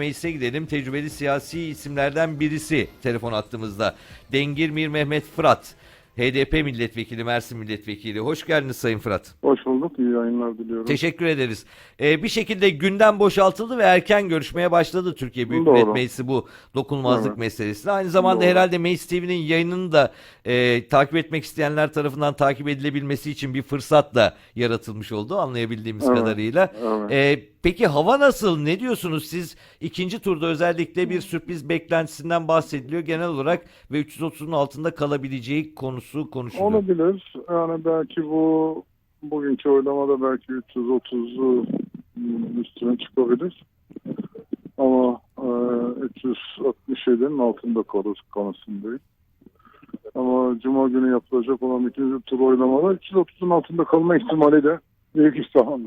Meclise gidelim. Tecrübeli siyasi isimlerden birisi telefon attığımızda. Dengirmir Mehmet Fırat. HDP milletvekili, Mersin milletvekili. Hoş geldiniz Sayın Fırat. Hoş bulduk. İyi yayınlar diliyorum. Teşekkür ederiz. Ee, bir şekilde gündem boşaltıldı ve erken görüşmeye başladı Türkiye Büyük Doğru. Millet Meclisi bu dokunulmazlık Evet. meselesinde. Aynı zamanda Doğru. herhalde Meclis TV'nin yayınını da e, takip etmek isteyenler tarafından takip edilebilmesi için bir fırsat da yaratılmış oldu anlayabildiğimiz Evet. kadarıyla. Evet. Ee, peki hava nasıl? Ne diyorsunuz? Siz ikinci turda özellikle bir sürpriz beklentisinden bahsediliyor genel olarak ve 330'un altında kalabileceği konusu konuşuluyor. Olabilir. Yani belki bu bugünkü oylamada belki 330'u üstüne çıkabilir. Ama e, 367'nin altında kalır konusundayım. Ama Cuma günü yapılacak olan ikinci tur oylamada 330'un altında kalma ihtimali de büyük ihtimal.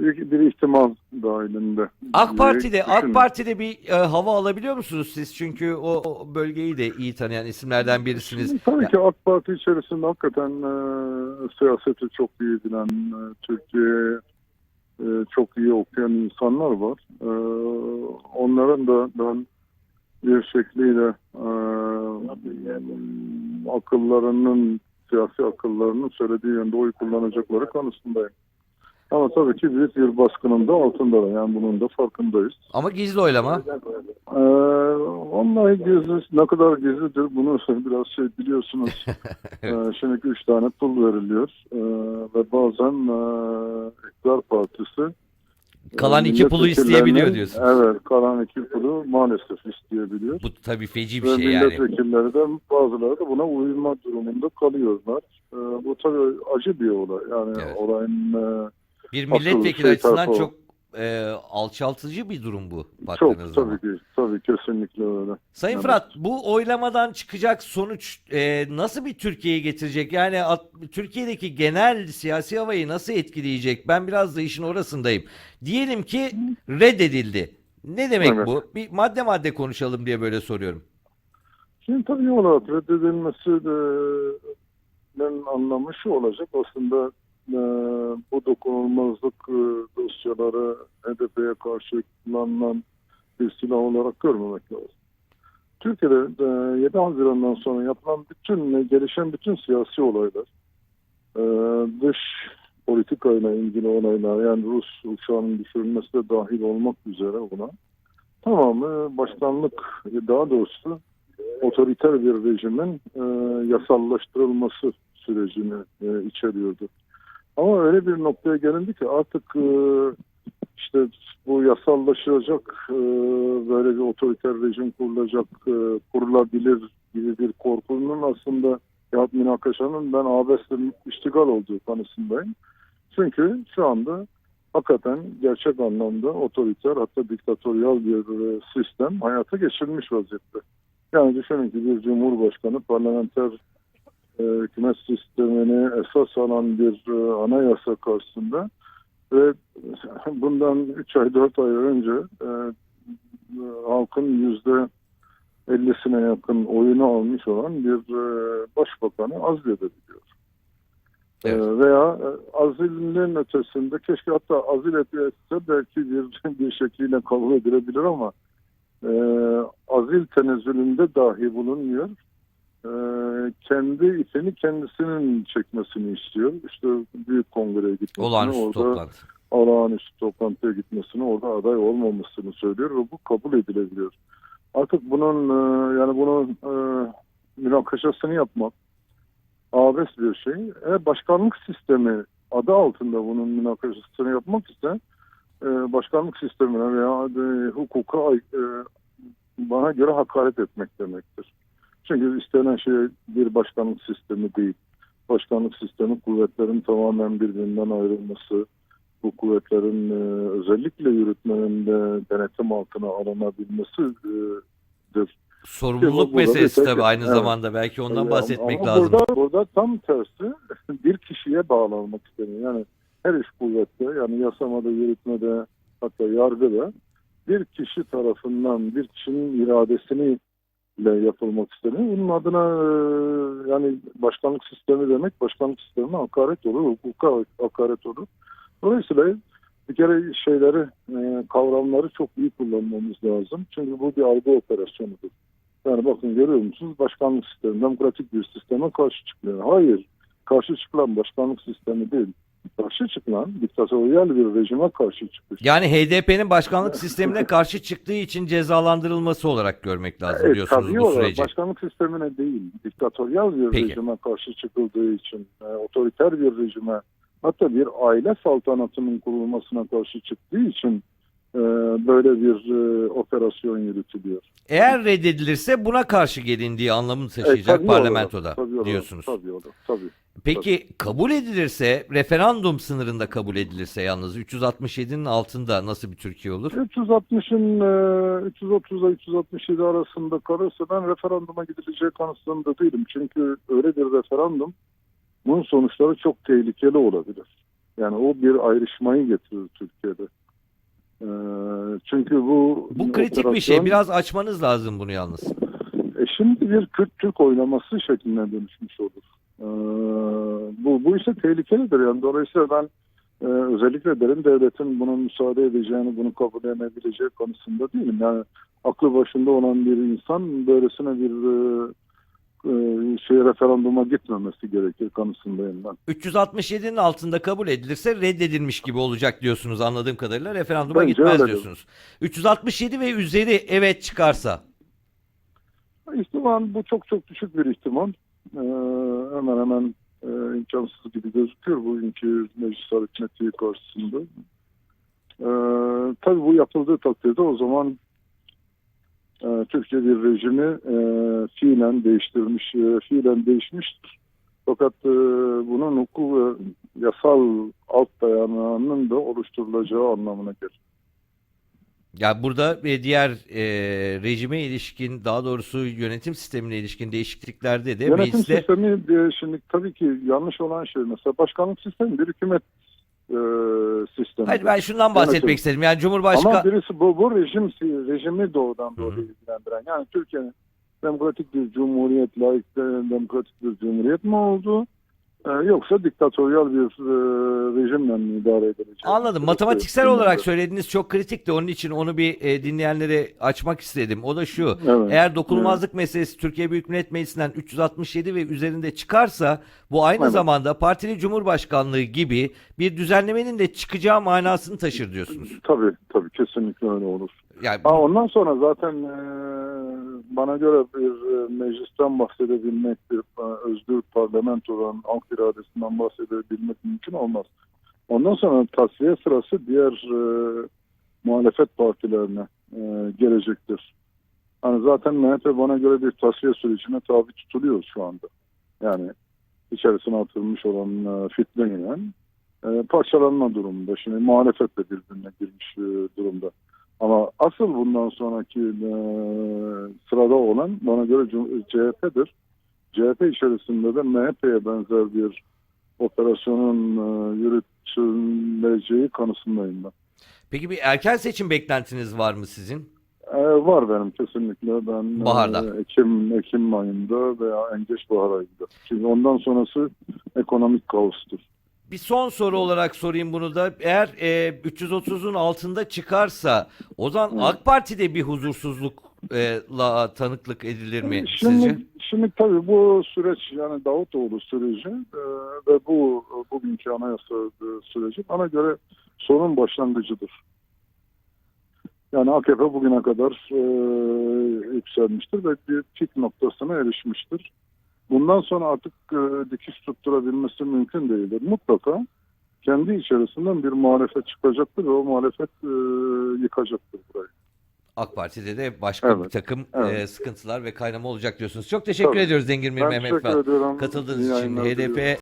Büyük bir ihtimal dahilinde. AK Parti'de AK. Parti'de bir e, hava alabiliyor musunuz siz? Çünkü o, o bölgeyi de iyi tanıyan isimlerden birisiniz. Tabii ki AK Parti içerisinde hakikaten e, siyaseti çok iyi bilen, e, Türkiye'ye e, çok iyi okuyan insanlar var. E, onların da ben bir şekliyle e, akıllarının, siyasi akıllarının söylediği yönde oy kullanacakları konusundayım. Ama tabii ki büyük bir baskının da altında. Yani bunun da farkındayız. Ama gizli oylama. Ee, vallahi gizli, ne kadar gizlidir bunu biraz şey biliyorsunuz. Evet. Ee, şimdi üç tane pul veriliyor Ee, ve bazen e, iktidar partisi Kalan e, iki pulu isteyebiliyor diyorsunuz. Evet, kalan iki pulu maalesef isteyebiliyor. Bu tabii feci bir Ve şey yani. milletvekilleri de bazıları da buna uyma durumunda kalıyorlar. Ee, bu tabii acı bir olay. Yani Evet. olayın e, Bir milletvekili şey açısından çok e, alçaltıcı bir durum bu çok baktığınız zaman. tabii ki tabii kesinlikle öyle. Sayın Evet. Fırat bu oylamadan çıkacak sonuç e, nasıl bir Türkiye'ye getirecek? Yani at- Türkiye'deki genel siyasi havayı nasıl etkileyecek? Ben biraz da işin orasındayım. Diyelim ki reddedildi. Ne demek Evet. bu? Bir madde madde konuşalım diye böyle soruyorum. Şimdi tabii olarak reddedilmesi de ben anlamı şu olacak aslında e, bu dokunulmazlık e, dosyaları HDP'ye karşı kullanılan bir silah olarak görmemek lazım. Türkiye'de e, 7 Haziran'dan sonra yapılan bütün, gelişen bütün siyasi olaylar, e, dış politikayla ilgili olaylar, yani Rus uçağının düşürülmesi de dahil olmak üzere buna, tamamı başkanlık, daha doğrusu otoriter bir rejimin e, yasallaştırılması sürecini e, içeriyordu. Ama öyle bir noktaya gelindi ki artık e, işte bu yasallaşacak e, böyle bir otoriter rejim kurulacak, e, kurulabilir gibi bir korkunun aslında yahut münakaşanın ben abesle iştigal olduğu konusundayım. Çünkü şu anda hakikaten gerçek anlamda otoriter hatta diktatöryal bir sistem hayata geçirilmiş vaziyette. Yani düşünün ki bir cumhurbaşkanı parlamenter hükümet sistemini esas alan bir e, anayasa karşısında ve bundan 3 ay 4 ay önce e, e, halkın yüzde 50'sine yakın oyunu almış olan bir e, başbakanı azledebiliyor. Evet. E, veya e, azilin ötesinde keşke hatta azil etse belki bir, bir şekliyle kabul edilebilir ama e, azil tenezzülünde dahi bulunmuyor. E, kendi ipini kendisinin çekmesini istiyor. İşte büyük kongreye gitmesini, Olağanüstü orada toplantı. olağanüstü toplantıya gitmesini, orada aday olmamasını söylüyor ve bu kabul edilebiliyor. Artık bunun e, yani bunun e, münakaşasını yapmak abes bir şey. Eğer başkanlık sistemi adı altında bunun münakaşasını yapmak ise e, başkanlık sistemine veya e, hukuka e, bana göre hakaret etmek demektir. Çünkü istenen şey bir başkanlık sistemi değil. Başkanlık sistemi kuvvetlerin tamamen birbirinden ayrılması, bu kuvvetlerin e, özellikle yürütmenin de denetim altına alınabilmesidir. Sorumluluk Burada meselesi tek- tabii aynı evet. zamanda belki ondan Ama bahsetmek burada, lazım. Burada tam tersi bir kişiye bağlanmak isteniyor. Yani her iş kuvvette yani yasamada, yürütmede hatta yargıda bir kişi tarafından bir kişinin iradesini ile yapılmak isteniyor. Bunun adına e, yani başkanlık sistemi demek başkanlık sistemine hakaret olur, hukuka hakaret olur. Dolayısıyla bir kere şeyleri, e, kavramları çok iyi kullanmamız lazım. Çünkü bu bir algı operasyonudur. Yani bakın görüyor musunuz? Başkanlık sistemi, demokratik bir sisteme karşı çıkıyor. Hayır, karşı çıkılan başkanlık sistemi değil. Karşı çıkılan diktatöryal bir rejime karşı çıkış. Yani HDP'nin başkanlık sistemine karşı çıktığı için cezalandırılması olarak görmek lazım Evet, diyorsunuz tabii bu olarak süreci. başkanlık sistemine değil, diktatöryal bir Peki. rejime karşı çıkıldığı için, e, otoriter bir rejime, hatta bir aile saltanatının kurulmasına karşı çıktığı için e, böyle bir e, operasyon yürütülüyor. Eğer reddedilirse buna karşı gelindiği anlamını E, taşıyacak tabii parlamentoda olarak, tabii olarak, diyorsunuz. Tabii olarak, tabii. Peki kabul edilirse, referandum sınırında kabul edilirse yalnız 367'nin altında nasıl bir Türkiye olur? 360'ın e, 330 ile 367 arasında kalırsa ben referanduma gidileceği konusunda değilim. Çünkü öyle bir referandum bunun sonuçları çok tehlikeli olabilir. Yani o bir ayrışmayı getirir Türkiye'de. E, çünkü bu Bu kritik bir şey. operasyon- Biraz açmanız lazım bunu yalnız. e şimdi bir Kürt-Türk oynaması şekline dönüşmüş olur. Ee, bu, bu ise tehlikelidir. Yani dolayısıyla ben e, özellikle derin devletin buna müsaade edeceğini, bunu kabul edebileceği konusunda değilim. Yani aklı başında olan bir insan böylesine bir e, şey referanduma gitmemesi gerekir konusundayım ben. 367'nin altında kabul edilirse reddedilmiş gibi olacak diyorsunuz anladığım kadarıyla. Referanduma Bence gitmez diyorsunuz. 367 ve üzeri evet çıkarsa İhtimal bu çok çok düşük bir ihtimal. Ee, hemen hemen e, imkansız gibi gözüküyor bugünkü meclis aritmetiği karşısında. Ee, tabii bu yapıldığı takdirde o zaman e, Türkiye bir rejimi e, fiilen değiştirmiş, e, fiilen değişmiştir. Fakat e, bunun hukuk ve yasal alt dayanağının da oluşturulacağı anlamına gelir. Ya burada e, diğer e, rejime ilişkin daha doğrusu yönetim sistemine ilişkin değişikliklerde de Yönetim mecliste sistemi e, şimdi tabii ki yanlış olan şey mesela başkanlık sistemi bir hükümet e, sistemi. Hayır ben şundan bahsetmek Yönetim. istedim. Yani Cumhurbaşkanı Ama birisi bu, bu rejim rejimi doğrudan doğru ilgilendiren. Yani Türkiye'nin demokratik bir cumhuriyet, layık demokratik bir cumhuriyet mi oldu? E, yoksa diktatöryal bir e, rejimle mi idare edilecek? Anladım. Matematiksel Bilmiyorum. olarak söylediğiniz çok kritikti. Onun için onu bir e, dinleyenlere açmak istedim. O da şu. Evet. Eğer dokunulmazlık meselesi Türkiye Büyük Millet Meclisi'nden 367 ve üzerinde çıkarsa bu aynı Evet. zamanda partili cumhurbaşkanlığı gibi bir düzenlemenin de çıkacağı manasını taşır diyorsunuz. Tabii tabii kesinlikle öyle olur. Yani Ha, ondan sonra zaten e, bana göre bir e, meclisten bahsedebilmek, bir e, özgür parlamentodan, halk iradesinden bahsedebilmek mümkün olmaz. Ondan sonra tasfiye sırası diğer e, muhalefet partilerine e, gelecektir. Hani zaten MHP bana göre bir tasfiye sürecine tabi tutuluyor şu anda. Yani içerisine atılmış olan e, fitneyle e, parçalanma durumunda. Şimdi muhalefet de birbirine girmiş e, durumda. Ama asıl bundan sonraki e, sırada olan bana göre CHP'dir. CHP içerisinde de MHP'ye benzer bir operasyonun e, yürütüleceği konusundayım ben. peki bir erken seçim beklentiniz var mı sizin? E, var benim kesinlikle. Ben Baharda. e, Ekim Ekim ayında veya en geç bahar ayında. Çünkü ondan sonrası ekonomik kaostur. Bir son soru olarak sorayım bunu da. Eğer e, 330'un altında çıkarsa o zaman. AK Parti'de bir huzursuzlukla tanıklık edilir mi Şimdi, sizce? şimdi tabii bu süreç yani Davutoğlu süreci e, ve bu bugünkü anayasa e, süreci bana göre sorun başlangıcıdır. Yani AKP bugüne kadar e, yükselmiştir ve bir pik noktasına erişmiştir. Bundan sonra artık e, dikiş tutturabilmesi mümkün değildir. Mutlaka kendi içerisinden bir muhalefet çıkacaktır ve o muhalefet e, yıkacaktır burayı. AK Parti'de de başka Evet, bir takım evet. e, sıkıntılar ve kaynama olacak diyorsunuz. Çok teşekkür Tabii. ediyoruz Ben Mehmet ediyorum. Katıldığınız için. HDP